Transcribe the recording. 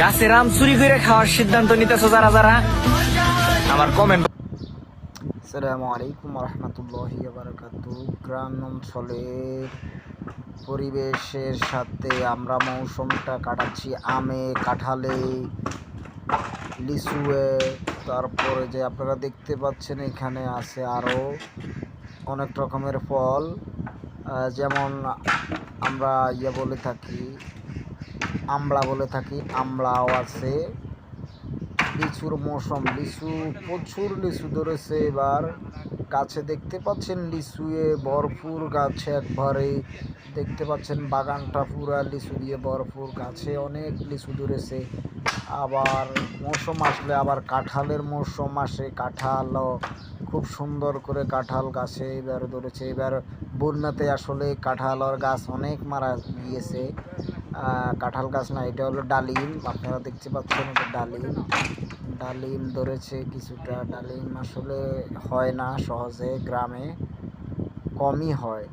গাছের আম চুরি করে খাওয়ার সিদ্ধান্ত নিতেছো যারা যারা? আমার কমেন্ট আসসালামু আলাইকুম রহমতুল্লাহ বারকাতু গ্রাম অঞ্চলের পরিবেশের সাথে আমরা মৌসুমটা কাটাচ্ছি আমে, কাঁঠালে, লিচুয়ে। তারপরে যে আপনারা দেখতে পাচ্ছেন এখানে আছে আরও অনেক রকমের ফল। যেমন আমরা ইয়ে বলে থাকি আমড়া বলে থাকি আমড়াও আছে। লিচুর মৌসুম, লিচু, প্রচুর লিচু ধরেছে এবার। গাছে দেখতে পাচ্ছেন লিচুয়ে ভরপুর গাছে একবারে দেখতে পাচ্ছেন বাগানটা পুরা লিচু দিয়ে ভরপুর গাছে অনেক লিচু ধরেছে। আবার মৌসুম আসলে আবার কাঁঠালের মৌসুম আসে, কাঁঠাল খুব সুন্দর করে কাঁঠাল গাছে এবার ধরেছে। এবার বন্যাতে আসলে কাঁঠালের গাছ অনেক মারা গিয়েছে। কাঁঠাল গাছ না, এটা হলো ডালিম। আপনারা দেখতে পাচ্ছেন এটা ডালিম। ডালিম ধরেছে কিছুটা। ডালিম আসলে হয় না সহজে, গ্রামে কমই হয়।